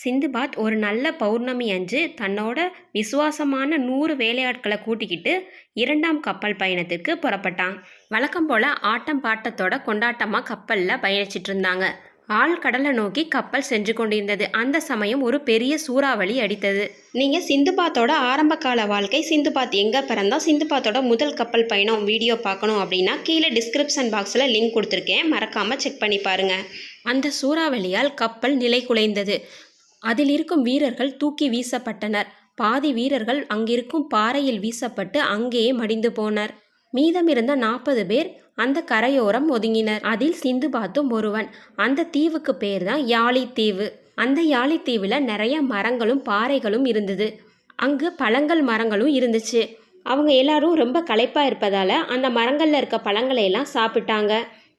சிந்துபாத் ஒரு நல்ல பௌர்ணமி அன்று தன்னோட விசுவாசமான நூறு வேலையாட்களை கூட்டிக்கிட்டு இரண்டாம் கப்பல் பயணத்திற்கு புறப்பட்டான். வழக்கம் போல் ஆட்டம் பாட்டத்தோட கொண்டாட்டமாக கப்பலில் பயணிச்சிட்டு இருந்தாங்க ஆழ்கடலை நோக்கி கப்பல் சென்று கொண்டிருந்தது. அந்த சமயம் ஒரு பெரிய சூறாவளி அடித்தது. நீங்கள் சிந்துபாத்தோட ஆரம்ப கால வாழ்க்கை சிந்துபாத் எங்கே பிறந்தா சிந்துபாத்தோட முதல் கப்பல் பயணம் வீடியோ பார்க்கணும் அப்படின்னா கீழே டிஸ்கிரிப்ஷன் பாக்ஸில் லிங்க் கொடுத்துருக்கேன். மறக்காமல் செக் பண்ணி பாருங்கள் அந்த சூறாவளியால் கப்பல் நிலை குலைந்தது. அதில் இருக்கும் வீரர்கள் தூக்கி வீசப்பட்டனர். பாதி வீரர்கள் அங்கிருக்கும் பாறையில் வீசப்பட்டு அங்கேயே மடிந்து போனர். மீதமிருந்த நாற்பது பேர் அந்த கரையோரம் ஒதுங்கினர். அதில் சிந்து பாத்தும் ஒருவன். அந்த தீவுக்கு பேர் தான் யாழித்தீவு அந்த யாழித்தீவில் நிறைய மரங்களும் பாறைகளும் இருந்தது. அங்கு பழங்கள் மரங்களும் இருந்துச்சு. அவங்க எல்லாரும் ரொம்ப களைப்பாக இருப்பதால் அந்த மரங்களில் இருக்க பழங்களை எல்லாம் சாப்பிட்டாங்க.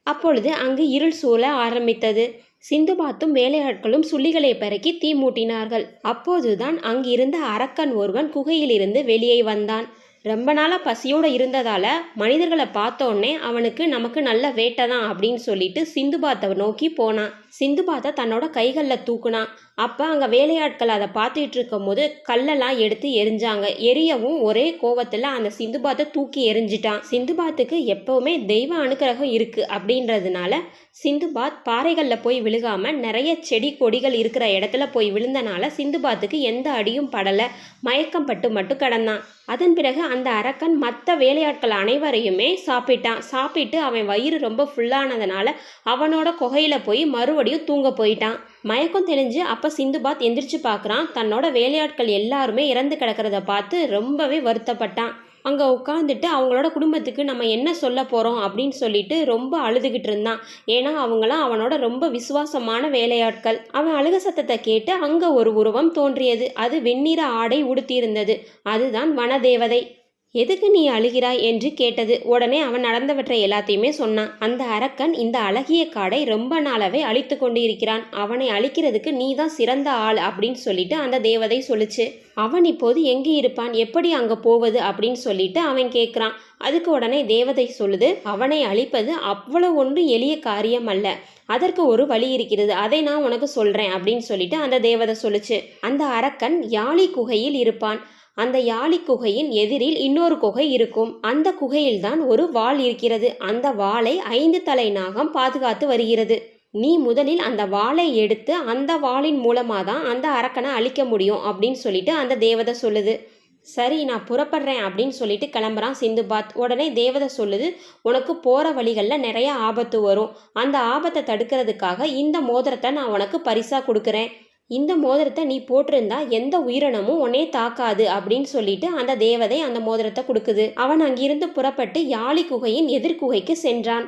அப்பொழுது அங்கு இருள் சூழ ஆரம்பித்தது. சிந்துபாத்தும் வேலையாட்களும் சுள்ளிகளை பெருக்கி தீ மூட்டினார்கள். அப்போதுதான் அங்கிருந்த அரக்கன் ஒருவன் குகையிலிருந்து வெளியே வந்தான். ரொம்ப நாளாக பசியோடு இருந்ததால் மனிதர்களை பார்த்தோன்னே அவனுக்கு நமக்கு நல்ல வேட்டை தான் அப்படின்னு சொல்லிட்டு சிந்துபாத்தை நோக்கி போனான். சிந்துபாத்தை தன்னோட கைகளில் தூக்குனான். அப்போ அங்கே வேலையாட்கள் அதை பார்த்துட்டு இருக்கும்போது கல்லெல்லாம் எடுத்து எரிஞ்சாங்க. எரியவும் ஒரே கோவத்தில் அந்த சிந்துபாத்தை தூக்கி எரிஞ்சிட்டான். சிந்துபாத்துக்கு எப்போவுமே தெய்வ அனுக்கிரகம் இருக்குது அப்படின்றதுனால சிந்துபாத் பாறைகளில் போய் விழுகாம நிறைய செடி கொடிகள் இருக்கிற இடத்துல போய் விழுந்தனால சிந்துபாத்துக்கு எந்த அடியும் படலை. மயக்கம் பட்டு மட்டும் கிடந்தான். அதன் பிறகு அந்த அரக்கன் மற்ற வேலையாட்கள் அனைவரையுமே சாப்பிட்டான். சாப்பிட்டு அவன் வயிறு ரொம்ப ஃபுல்லானதுனால அவனோட குகையில் போய் மறுபடியும் தூங்க போயிட்டான். மயக்கம் தெளிஞ்சு அப்போ சிந்துபாத் எந்திரிச்சு பார்க்குறான் தன்னோட வேலையாட்கள் எல்லாருமே இறந்து கிடக்கிறத பார்த்து ரொம்பவே வருத்தப்பட்டான். அங்கே உட்காந்துட்டு அவங்களோட குடும்பத்துக்கு நம்ம என்ன சொல்ல போகிறோம் அப்படின்னு சொல்லிட்டு ரொம்ப அழுதுகிட்டு இருந்தான். ஏன்னா அவங்களாம் அவனோட ரொம்ப விசுவாசமான வேலையாட்கள். அவன் அழுக சத்தத்தை கேட்டு அங்கே ஒரு உருவம் தோன்றியது. அது வெண்ணிற ஆடை உடுத்தியிருந்தது. அதுதான் வனதேவதை. எதுக்கு நீ அழுகிறாய் என்று கேட்டது. உடனே அவன் நடந்தவற்றை எல்லாத்தையுமே சொன்னான். அந்த அரக்கன் இந்த அழகிய காடை ரொம்ப நாளாவே அழித்து கொண்டு இருக்கிறான் அவனை அழிக்கிறதுக்கு நீ தான் சிறந்த ஆள் அப்படின்னு சொல்லிட்டு அந்த தேவதை சொல்லுச்சு. அவன் இப்போது எங்கே இருப்பான்? எப்படி அங்கே போவது? அப்படின்னு சொல்லிட்டு அவன் கேட்குறான் அதுக்கு உடனே தேவதை சொல்லுது அவனை அழிப்பது அவ்வளவு ஒன்று எளிய காரியம் அல்ல. அதற்கு ஒரு வழி இருக்கிறது. அதை நான் உனக்கு சொல்கிறேன் அப்படின்னு சொல்லிட்டு அந்த தேவதை சொல்லுச்சு. அந்த அரக்கன் யாழி குகையில் இருப்பான். அந்த யாழி குகையின் எதிரில் இன்னொரு குகை இருக்கும். அந்த குகையில்தான் ஒரு வாள் இருக்கிறது. அந்த வாளை ஐந்து தலை நாகம் பாதுகாத்து வருகிறது. நீ முதலில் அந்த வாளை எடுத்து அந்த வாளின் மூலமாக தான் அந்த அரக்கனை அழிக்க முடியும் அப்படின்னு சொல்லிட்டு அந்த தேவதை சொல்லுது. சரி நான் புறப்படுறேன் அப்படின்னு சொல்லிட்டு கிளம்புறான் சிந்துபாத். உடனே தேவதை சொல்லுது உனக்கு போகிற வழிகளில் நிறைய ஆபத்து வரும். அந்த ஆபத்தை தடுக்கிறதுக்காக இந்த மோதிரத்தை நான் உனக்கு பரிசாக கொடுக்குறேன். இந்த மோதிரத்தை நீ போட்டிருந்தா எந்த உயிரினமும் உன்னே தாக்காது அப்படின்னு சொல்லிட்டு அந்த தேவதை அந்த மோதிரத்தை கொடுக்குது. அவன் அங்கிருந்து புறப்பட்டு யாழி குகையின் எதிர்குகைக்கு சென்றான்.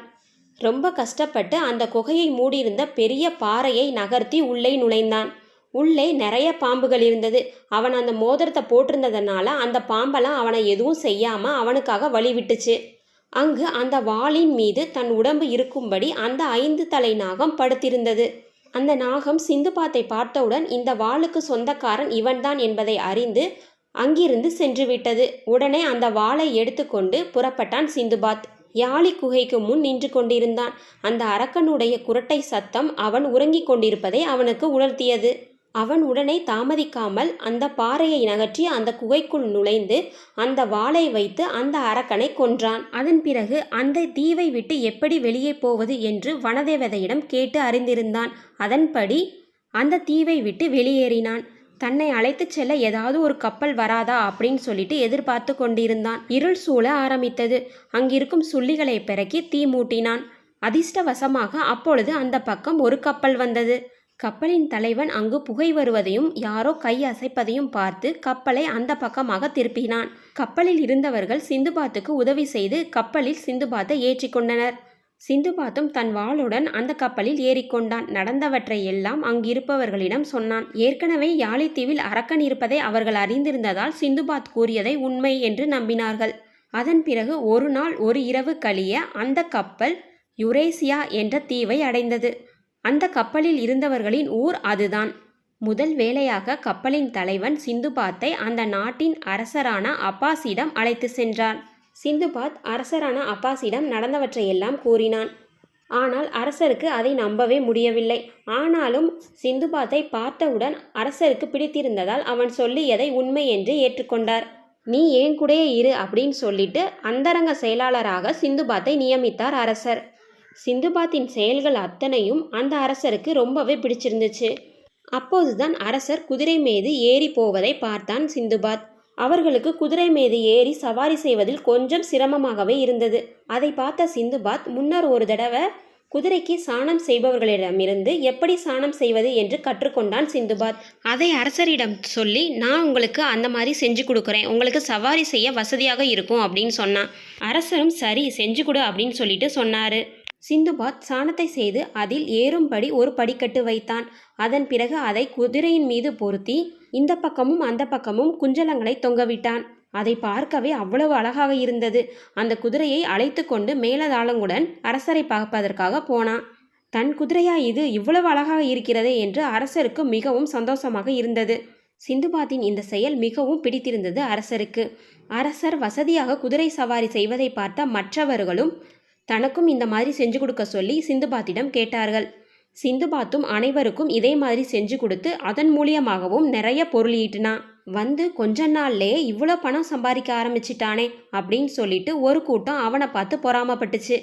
ரொம்ப கஷ்டப்பட்டு அந்த குகையை மூடியிருந்த பெரிய பாறையை நகர்த்தி உள்ளே நுழைந்தான். உள்ளே நிறைய பாம்புகள் இருந்தது. அவன் அந்த மோதிரத்தை போட்டிருந்ததுனால அந்த பாம்பெல்லாம் அவனை எதுவும் செய்யாமல் அவனுக்காக வழி விட்டுச்சு அங்கு அந்த வாளின் மீது தன் உடம்பு இருக்கும்படி அந்த ஐந்து தலை நாகம் படுத்திருந்தது. அந்த நாகம் சிந்துபாத்தை பார்த்தவுடன் இந்த வாளுக்கு சொந்தக்காரன் இவன்தான் என்பதை அறிந்து அங்கிருந்து சென்று விட்டது உடனே அந்த வாளை எடுத்துக்கொண்டு புறப்பட்டான் சிந்துபாத். யாழி குகைக்கு முன் நின்று கொண்டிருந்தான். அந்த அரக்கனுடைய குரட்டை சத்தம் அவன் உறங்கிக் கொண்டிருப்பதை அவனுக்கு உணர்த்தியது. அவன் உடனே தாமதிக்காமல் அந்த பாறையை நகற்றி அந்த குகைக்குள் நுழைந்து அந்த வாளை வைத்து அந்த அரக்கனை கொன்றான். அதன் பிறகு அந்த தீவை விட்டு எப்படி வெளியே போவது என்று வனதேவதையிடம் கேட்டு அறிந்திருந்தான். அதன்படி அந்த தீவை விட்டு வெளியேறினான். தன்னை அழைத்துச் செல்ல ஏதாவது ஒரு கப்பல் வராதா அப்படின்னு சொல்லிட்டு எதிர்பார்த்து கொண்டிருந்தான். இருள் சூழ ஆரம்பித்தது. அங்கிருக்கும் சுள்ளிகளை பிறக்கி தீ மூட்டினான். அதிர்ஷ்டவசமாக அப்பொழுது அந்த பக்கம் ஒரு கப்பல் வந்தது. கப்பலின் தலைவன் அங்கு புகை வருவதையும் யாரோ கை அசைப்பதையும் பார்த்து கப்பலை அந்த பக்கமாக திருப்பினான். கப்பலில் இருந்தவர்கள் சிந்துபாத்துக்கு உதவி செய்து கப்பலில் சிந்துபாத்தை ஏற்றிக்கொண்டனர் சிந்துபாத்தும் தன் வாளுடன் அந்த கப்பலில் ஏறிக்கொண்டான் நடந்தவற்றை எல்லாம் அங்கிருப்பவர்களிடம் சொன்னான். ஏற்கனவே யாழித்தீவில் அரக்கன் இருப்பதை அவர்கள் அறிந்திருந்ததால் சிந்துபாத் கூறியதை உண்மை என்று நம்பினார்கள். அதன் பிறகு ஒரு நாள் ஒரு இரவு கழிய அந்த கப்பல் யுரேசியா என்ற தீவை அடைந்தது. அந்த கப்பலில் இருந்தவர்களின் ஊர் அதுதான். முதல் வேலையாக கப்பலின் தலைவன் சிந்துபாத்தை அந்த நாட்டின் அரசரான அப்பாஸிடம் அழைத்து சென்றான். சிந்துபாத் அரசரான அப்பாஸிடம் நடந்தவற்றையெல்லாம் கூறினான். ஆனால் அரசருக்கு அதை நம்பவே முடியவில்லை. ஆனாலும் சிந்துபாத்தை பார்த்தவுடன் அரசருக்கு பிடித்திருந்ததால் அவன் சொல்லியதை உண்மை என்று ஏற்றுக்கொண்டார். நீ ஏன் கூடயே இரு அப்படின்னு சொல்லிட்டு அந்தரங்க செயலாளராக சிந்துபாத்தை நியமித்தார் அரசர். சிந்துபாத்தின் செயல்கள் அத்தனையும் அந்த அரசருக்கு ரொம்பவே பிடிச்சிருந்துச்சு. அப்போதுதான் அரசர் குதிரை மீது ஏறி போவதை பார்த்தான் சிந்துபாத். அவர்களுக்கு குதிரை மீது ஏறி சவாரி செய்வதில் கொஞ்சம் சிரமமாகவே இருந்தது. அதை பார்த்த சிந்துபாத் முன்னர் ஒரு தடவை குதிரைக்கு சாணம் செய்பவர்களிடமிருந்து எப்படி சாணம் செய்வது என்று கற்றுக்கொண்டான் சிந்துபாத். அதை அரசரிடம் சொல்லி நான் உங்களுக்கு அந்த மாதிரி செஞ்சு கொடுக்குறேன். உங்களுக்கு சவாரி செய்ய வசதியாக இருக்கும் அப்படின்னு சொன்னான். அரசரும் சரி செஞ்சு கொடு அப்படின்னு சொல்லிட்டு சொன்னாரு. சிந்துபாத் சாணத்தை செய்து அதில் ஏறும்படி ஒரு படிக்கட்டு வைத்தான். அதன் பிறகு அதை குதிரையின் மீது பொருத்தி இந்த பக்கமும் அந்த பக்கமும் குஞ்சலங்களை தொங்கவிட்டான். அதை பார்க்கவே அவ்வளவு அழகாக இருந்தது. அந்த குதிரையை அழைத்து கொண்டு மேலதாளங்குடன் அரசரை பார்ப்பதற்காக போனான். தன் குதிரையா இது? இவ்வளவு அழகாக இருக்கிறதே என்று அரசருக்கு மிகவும் சந்தோஷமாக இருந்தது. சிந்துபாத்தின் இந்த செயல் மிகவும் பிடித்திருந்தது அரசருக்கு. அரசர் வசதியாக குதிரை சவாரி செய்வதை பார்த்த மற்றவர்களும் தனக்கும் இந்த மாதிரி செஞ்சு கொடுக்க சொல்லி சிந்துபாத்திடம் கேட்டார்கள். சிந்துபாத்தும் அனைவருக்கும் இதே மாதிரி செஞ்சு கொடுத்து அதன் மூலியமாகவும் நிறைய பொருள் ஈட்டினான் வந்து கொஞ்ச நாள்லயே இவ்வளோ பணம் சம்பாதிக்க ஆரம்பிச்சிட்டானே அப்படின்னு சொல்லிட்டு ஒரு கூட்டம் அவனை பார்த்து பொறாமப்பட்டுச்சு.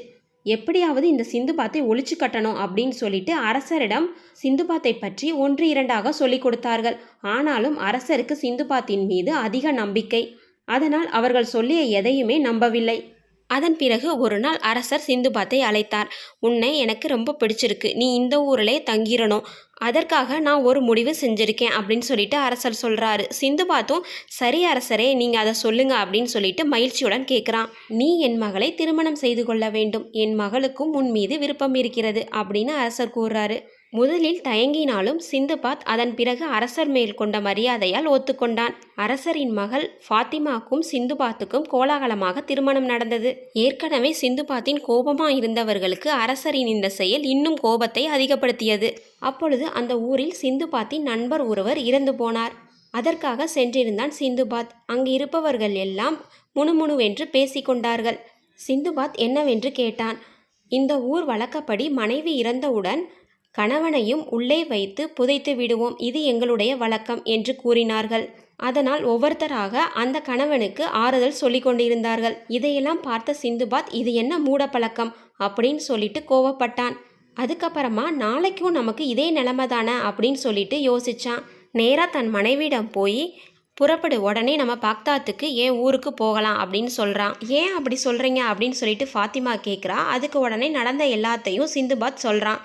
எப்படியாவது இந்த சிந்துபாத்தை ஒழிச்சு கட்டணும் அப்படின்னு சொல்லிட்டு அரசரிடம் சிந்துபாத்தை பற்றி ஒன்று இரண்டாக சொல்லிக் கொடுத்தார்கள். ஆனாலும் அரசருக்கு சிந்துபாத்தின் மீது அதிக நம்பிக்கை. அதனால் அவர்கள் சொல்லிய எதையுமே நம்பவில்லை. அதன் பிறகு ஒரு நாள் அரசர் சிந்துபாத்தை அழைத்தார். உன்னை எனக்கு ரொம்ப பிடிச்சிருக்கு. நீ இந்த ஊரிலே தங்கிடணும் அதற்காக நான் ஒரு முடிவு செஞ்சுருக்கேன் அப்படின்னு சொல்லிட்டு அரசர் சொல்கிறாரு சிந்துபாத்தும் சரி அரசரே நீங்கள் அதை சொல்லுங்க அப்படின்னு சொல்லிட்டு மகிழ்ச்சியுடன் கேட்குறான் நீ என் மகளை திருமணம் செய்து கொள்ள வேண்டும். என் மகளுக்கும் உன் மீது விருப்பம் இருக்கிறது அப்படின்னு அரசர் கூறுறாரு. முதலில் தயங்கினாலும் சிந்துபாத் அதன் பிறகு அரசர் மேல் கொண்ட மரியாதையால் ஒத்துக்கொண்டான். அரசரின் மகள் ஃபாத்திமாக்கும் சிந்துபாத்துக்கும் கோலாகலமாக திருமணம் நடந்தது. ஏற்கனவே சிந்துபாத்தின் கோபமா இருந்தவர்களுக்கு அரசரின் இந்த செயல் இன்னும் கோபத்தை அதிகப்படுத்தியது. அப்பொழுது அந்த ஊரில் சிந்துபாத்தின் நண்பர் ஒருவர் இறந்து போனார். அதற்காக சென்றிருந்தான் சிந்துபாத். அங்கு இருப்பவர்கள் எல்லாம் முணுமுணுவென்று பேசிக்கொண்டார்கள் சிந்துபாத் என்னவென்று கேட்டான். இந்த ஊர் வழக்கப்படி மனைவி இறந்தவுடன் கணவனையும் உள்ளே வைத்து புதைத்து விடுவோம். இது எங்களுடைய வழக்கம் என்று கூறினார்கள். அதனால் ஒவ்வொருத்தராக அந்த கணவனுக்கு ஆறுதல் சொல்லி கொண்டிருந்தார்கள். இதையெல்லாம் பார்த்த சிந்துபாத் இது என்ன மூட பழக்கம் அப்படின்னு சொல்லிட்டு கோவப்பட்டான். அதுக்கப்புறமா நாளைக்கும் நமக்கு இதே நிலைமை தானே அப்படின்னு சொல்லிட்டு யோசிச்சான். நேராக தன் மனைவியிடம் போய் புறப்படு உடனே நம்ம பாக்தாத்துக்கு ஏன் ஊருக்கு போகலாம்? அப்படின்னு சொல்கிறான் ஏன் அப்படி சொல்கிறீங்க அப்படின்னு சொல்லிட்டு ஃபாத்திமா கேட்குறா அதுக்கு உடனே நடந்த எல்லாத்தையும் சிந்துபாத் சொல்கிறான்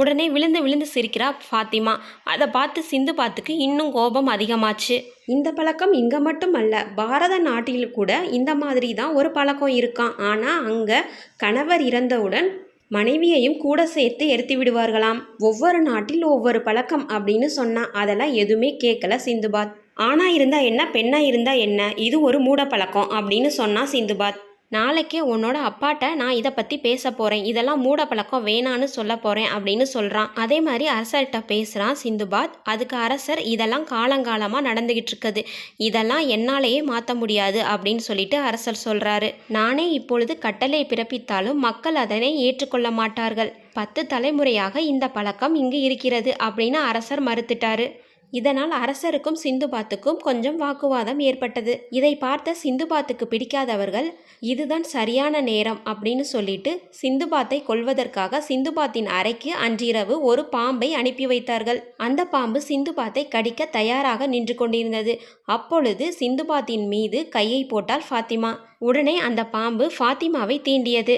உடனே விழுந்து விழுந்து சிரிக்கிறா ஃபாத்திமா. அதை பார்த்து சிந்து பாத்துக்கு இன்னும் கோபம் அதிகமாச்சு. இந்த பழக்கம் இங்கே மட்டும் அல்ல பாரத நாட்டில் கூட இந்த மாதிரி தான் ஒரு பழக்கம் இருக்கான் ஆனால் அங்கே கணவர் இறந்தவுடன் மனைவியையும் கூட சேர்த்து எரித்து விடுவார்களாம். ஒவ்வொரு நாட்டில் ஒவ்வொரு பழக்கம் அப்படின்னு சொன்னா அதெல்லாம் எதுவுமே கேட்கல சிந்துபாத். ஆணா இருந்தா என்ன பெண்ணா இருந்தா என்ன இது ஒரு மூட பழக்கம் அப்படின்னு சொன்னா சிந்துபாத். நாளைக்கே உன்னோட அப்பாட்ட நான் இதை பற்றி பேச போகிறேன் இதெல்லாம் மூட பழக்கம் வேணான்னு சொல்ல போகிறேன் அப்படின்னு சொல்கிறான் அதே மாதிரி அரசர்கிட்ட பேசுகிறான் சிந்துபாத். அதுக்கு அரசர் இதெல்லாம் காலங்காலமாக நடந்துக்கிட்டு இருக்குது. இதெல்லாம் என்னாலேயே மாற்ற முடியாது அப்படின்னு சொல்லிட்டு அரசர் சொல்கிறாரு நானே இப்பொழுது கட்டளை பிறப்பித்தாலும் மக்கள் அதனை ஏற்றுக்கொள்ள மாட்டார்கள். பத்து தலைமுறையாக இந்த பழக்கம் இங்கு இருக்கிறது அப்படின்னு அரசர் மறுத்துட்டாரு. இதனால் அரசருக்கும் சிந்துபாத்துக்கும் கொஞ்சம் வாக்குவாதம் ஏற்பட்டது. இதை பார்த்த சிந்துபாத்துக்கு பிடிக்காதவர்கள் இதுதான் சரியான நேரம் அப்படின்னு சொல்லிட்டு சிந்துபாத்தை கொல்வதற்காக சிந்துபாத்தின் அறைக்கு அன்றிரவு ஒரு பாம்பை அனுப்பி வைத்தார்கள். அந்த பாம்பு சிந்துபாத்தை கடிக்க தயாராக நின்று கொண்டிருந்தது. அப்பொழுது சிந்துபாத்தின் மீது கையை போட்டால் ஃபாத்திமா. உடனே அந்த பாம்பு ஃபாத்திமாவை தீண்டியது.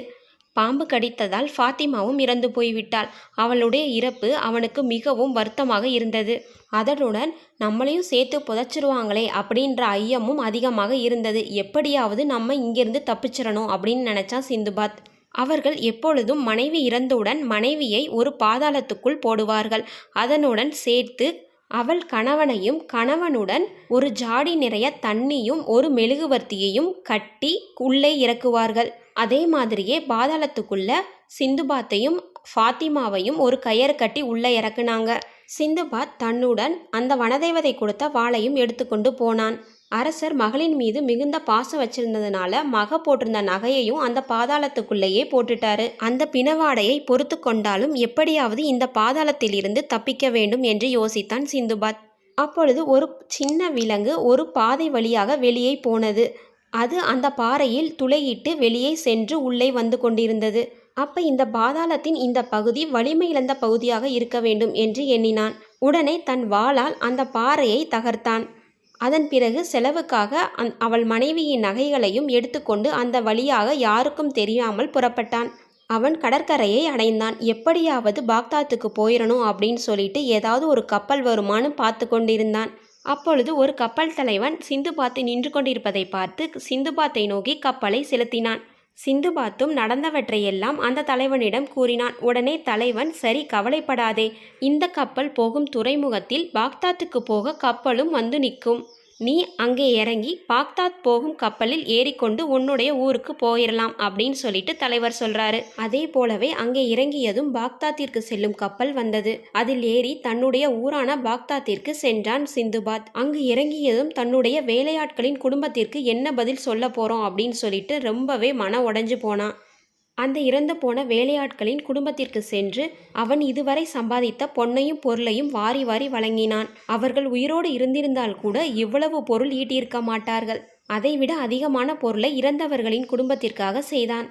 பாம்பு கடித்ததால் ஃபாத்திமாவும் இறந்து போய்விட்டாள். அவளுடைய இறப்பு அவனுக்கு மிகவும் வருத்தமாக இருந்தது. அதனுடன் நம்மளையும் சேர்த்து புதைச்சிருவாங்களே அப்படின்ற ஐயமும் அதிகமாக இருந்தது. எப்படியாவது நம்ம இங்கிருந்து தப்பிச்சிடணும் அப்படின்னு நினச்சான் சிந்துபாத். அவர்கள் எப்பொழுதும் மனைவி இறந்தவுடன் மனைவியை ஒரு பாதாளத்துக்குள் போடுவார்கள். அதனுடன் சேர்த்து அவள் கணவனையும் கணவனுடன் ஒரு ஜாடி நிறைய தண்ணியும் ஒரு மெழுகுவர்த்தியையும் கட்டி உள்ளே இறக்குவார்கள். அதே மாதிரியே பாதாளத்துக்குள்ள சிந்துபாத்தையும் ஃபாத்திமாவையும் ஒரு கயறு கட்டி உள்ளே இறக்குனாங்க. சிந்துபாத் தன்னுடன் அந்த வனதேவதை கொடுத்த வாளையும் எடுத்துக்கொண்டு போனான். அரசர் மகளின் மீது மிகுந்த பாசம் வச்சிருந்ததுனால மக போட்டிருந்த நகையையும் அந்த பாதாளத்துக்குள்ளேயே போட்டுட்டாரு. அந்த பிணவாடையை பொறுத்து கொண்டாலும் எப்படியாவது இந்த பாதாளத்திலிருந்து தப்பிக்க வேண்டும் என்று யோசித்தான் சிந்துபாத். அப்பொழுது ஒரு சின்ன விலங்கு ஒரு பாதை வழியாக வெளியே போனது. அது அந்த பாறையில் துளையிட்டு வெளியே சென்று உள்ளே வந்து கொண்டிருந்தது. அப்ப இந்த பாதாளத்தின் இந்த பகுதி வலிமை இழந்த பகுதியாக இருக்க வேண்டும் என்று எண்ணினான். உடனே தன் வாளால் அந்த பாறையை தகர்த்தான். அதன் பிறகு செலவுக்காக அந் அவள் மனைவியின் நகைகளையும் எடுத்துக்கொண்டு அந்த வழியாக யாருக்கும் தெரியாமல் புறப்பட்டான். அவன் கடற்கரையை அடைந்தான். எப்படியாவது பாக்தாத்துக்கு போயிடணும் அப்படின்னு சொல்லிட்டு ஏதாவது ஒரு கப்பல் வருமானு பார்த்து கொண்டிருந்தான். அப்பொழுது ஒரு கப்பல் தலைவன் சிந்துபாத்தை நின்று கொண்டிருப்பதை பார்த்து சிந்துபாத்தை நோக்கி கப்பலை செலுத்தினான். சிந்துபாத்தும் நடந்தவற்றையெல்லாம் அந்த தலைவனிடம் கூறினான். உடனே தலைவன் சரி கவலைப்படாதே. இந்த கப்பல் போகும் துறைமுகத்தில் பாக்தாத்துக்கு போக கப்பலும் வந்து நிற்கும். நீ அங்கே இறங்கி பாக்தாத் போகும் கப்பலில் ஏறிக்கொண்டு உன்னுடைய ஊருக்கு போயிடலாம் அப்படின்னு சொல்லிட்டு தலைவர் சொல்றாரு. அதே போலவே அங்கே இறங்கியதும் பாக்தாத்திற்கு செல்லும் கப்பல் வந்தது. அதில் ஏறி தன்னுடைய ஊரான பாக்தாத்திற்கு சென்றான் சிந்துபாத். அங்கு இறங்கியதும் தன்னுடைய வேலையாட்களின் குடும்பத்திற்கு என்ன பதில் சொல்ல போறோம் அப்படின்னு சொல்லிட்டு ரொம்பவே மன உடைஞ்சு போனான். அந்த இறந்து போன வேலையாட்களின் குடும்பத்திற்கு சென்று அவன் இதுவரை சம்பாதித்த பொன்னையும் பொருளையும் வாரி வாரி வழங்கினான். அவர்கள் உயிரோடு இருந்திருந்தால் கூட இவ்வளவு பொருள் ஈட்டியிருக்க மாட்டார்கள். அதைவிட அதிகமான பொருளை இறந்தவர்களின் குடும்பத்திற்காக செய்தான்.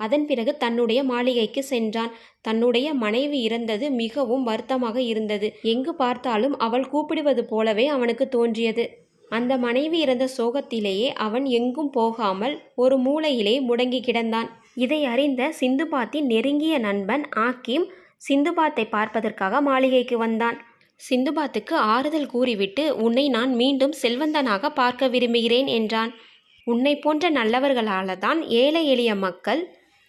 அதன் பிறகு தன்னுடைய மாளிகைக்கு சென்றான். தன்னுடைய மனைவி இறந்தது மிகவும் வருத்தமாக இருந்தது. எங்கு பார்த்தாலும் அவள் கூப்பிடுவது போலவே அவனுக்கு தோன்றியது. அந்த மனைவி இறந்த சோகத்திலேயே அவன் எங்கும் போகாமல் ஒரு மூளையிலே முடங்கி கிடந்தான். இதை அறிந்த சிந்துபாத்தின் நெருங்கிய நண்பன் ஆக்கிம் சிந்துபாத்தை பார்ப்பதற்காக மாளிகைக்கு வந்தான். சிந்துபாத்துக்கு ஆறுதல் கூறிவிட்டு உன்னை நான் மீண்டும் செல்வந்தனாக பார்க்க விரும்புகிறேன் என்றான். உன்னை போன்ற நல்லவர்களால தான் ஏழை எளிய மக்கள்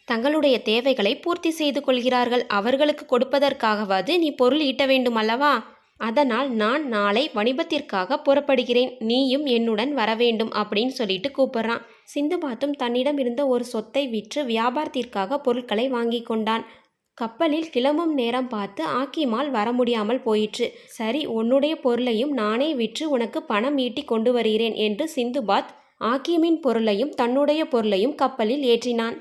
தங்களுடைய தேவைகளை பூர்த்தி செய்து கொள்கிறார்கள். அவர்களுக்கு கொடுப்பதற்காகவாது நீ பொருள் ஈட்ட வேண்டும் அல்லவா அதனால் நான் நாளை வணிபத்திற்காக புறப்படுகிறேன். நீயும் என்னுடன் வரவேண்டும் அப்படின்னு சொல்லிட்டு கூப்பிடுறான். சிந்துபாத்தும் தன்னிடம் இருந்த ஒரு சொத்தை விற்று வியாபாரத்திற்காக பொருட்களை வாங்கி கொண்டான். கப்பலில் கிளம்பும் நேரம் பார்த்து ஆக்கிமால் வர முடியாமல் போயிற்று. சரி உன்னுடைய பொருளையும் நானே விற்று உனக்கு பணம் ஈட்டி கொண்டு வருகிறேன் என்று சிந்துபாத் ஆக்கிமின் பொருளையும் தன்னுடைய பொருளையும் கப்பலில் ஏற்றினான்.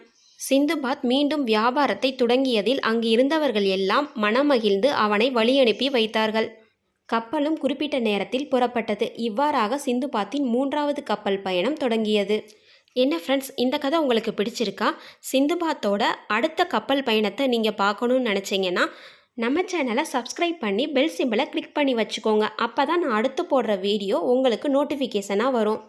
சிந்துபாத் மீண்டும் வியாபாரத்தை தொடங்கியதில் அங்கு இருந்தவர்கள் எல்லாம் மனமகிழ்ந்து அவனை வழியனுப்பி வைத்தார்கள். கப்பலும் குறிப்பிட்ட நேரத்தில் புறப்பட்டது. இவ்வாறாக சிந்துபாத்தின் மூன்றாவது கப்பல் பயணம் தொடங்கியது. என்ன ஃப்ரெண்ட்ஸ் இந்த கதை உங்களுக்கு பிடிச்சிருக்கா? சிந்துபாத்தோட அடுத்த கப்பல் பயணத்தை நீங்கள் பார்க்கணுன்னு நினச்சிங்கன்னா நம்ம சேனலை சப்ஸ்கிரைப் பண்ணி பெல் சிம்பிளை கிளிக் பண்ணி வச்சுக்கோங்க. அப்போ தான் நான் அடுத்து போடுற வீடியோ உங்களுக்கு நோட்டிஃபிகேஷனாக வரும்.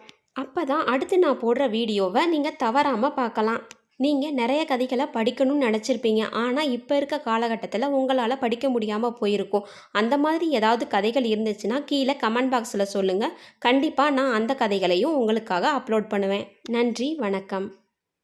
அப்போ தான் அடுத்து நான் போடுற வீடியோவை நீங்கள் தவறாமல் பார்க்கலாம். நீங்கள் நிறைய கதைகளை படிக்கணும்னு நினச்சிருப்பீங்க. ஆனால் இப்போ இருக்க காலகட்டத்தில் உங்களால் படிக்க முடியாமல் போயிருக்கும். அந்த மாதிரி ஏதாவது கதைகள் இருந்துச்சுன்னா கீழே கமெண்ட் பாக்ஸில் சொல்லுங்கள் கண்டிப்பாக நான் அந்த கதைகளையும் உங்களுக்காக அப்லோட் பண்ணுவேன். நன்றி வணக்கம்.